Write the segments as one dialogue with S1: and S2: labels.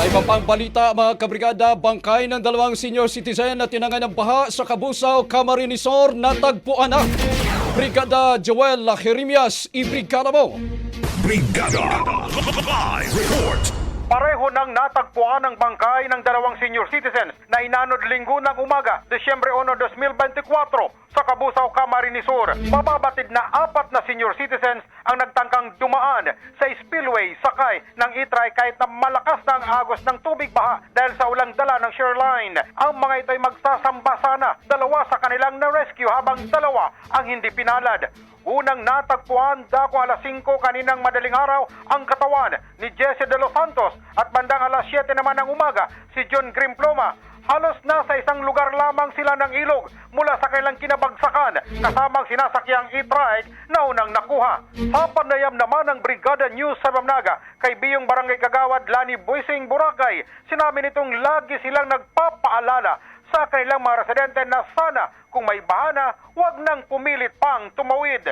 S1: Sa ibang pang balita, mga kabrigada, bangkay ng dalawang senior citizen na tinangay ng baha sa Kabusaw, Camarinesor, natagpuan na. Brigada Joel Jeremias, ibrigada mo.
S2: Brigada Live Report
S3: Pareho nang natagpuan ang bangkay ng dalawang senior citizens na inanod linggo ng umaga, Desyembre 1, 2024 sa Kabusaw, Camarines Sur. Mababatid na apat na senior citizens ang nagtangkang dumaan sa spillway sakay ng e-try kahit na malakas na ang agos ng tubig baha dahil sa ulang dala ng shoreline. Ang mga ito ay magsasamba sana, dalawa sa kanilang na-rescue habang dalawa ang hindi pinalad. Unang natagpuan dako alas 5 kaninang madaling araw ang katawan ni Jesse De Los Santos at bandang alas 7 naman ng umaga si John Grimploma. Halos nasa isang lugar lamang sila ng ilog mula sa kailang kinabagsakan kasamang sinasakyang e-trike na unang nakuha. Sa panayam naman ng Brigada News sa Bamnaga kay Biyong Barangay Kagawad Lani Buising Boracay, sinabi nitong lagi silang nagpapaalala sa kanilang mga residente na sana kung may bahana, huwag nang pumilit pang tumawid.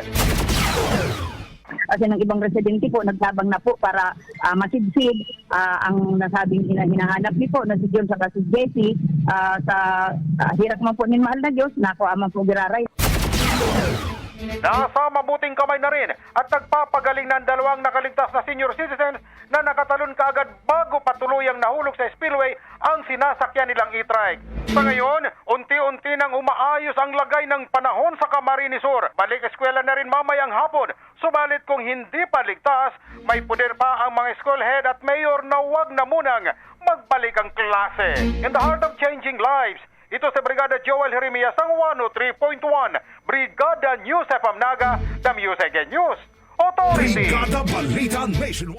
S4: kasi ng ibang residente po nagtabang na po para ah, masibsib ah, ang nasabing hina- hinahanap ni po na si John sa si Jessie ah, sa ah, hirap man po ni mahal na Diyos nako amang po giraray
S3: Nasa mabuting kamay na rin at nagpapagaling ng dalawang nakaligtas na senior citizens na nakatalon kaagad bago patuluyang nahulog sa spillway ang sinasakyan nilang e-trike. Sa ngayon, unti-unti nang umaayos ang lagay ng panahon sa Camarines Sur. Balik eskwela na rin mamayang hapon. Subalit kung hindi pa ligtas, may puder pa ang mga school head at mayor na wag na munang magbalik ang klase. In the heart of changing lives, ito sa Brigada Joel Jeremias ang 103.1 Brigada News FM Naga, the Music and News Authority.
S2: Brigada Balita Nationwide